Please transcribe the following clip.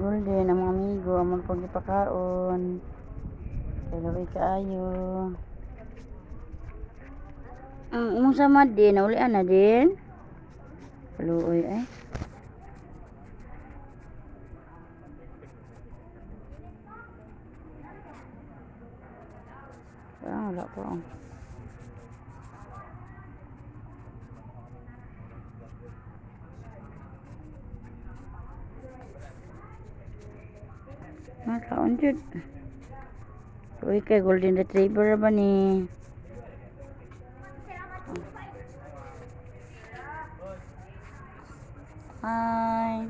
Golden, ang mga amigo, amon pagipakaon. Kalaway kaayo. Ang umong sama din, naulian na din. Paluoy ay. Ah, wala po. Ah, kaon jud. Uy, kay golden retriever ba ni? Hi.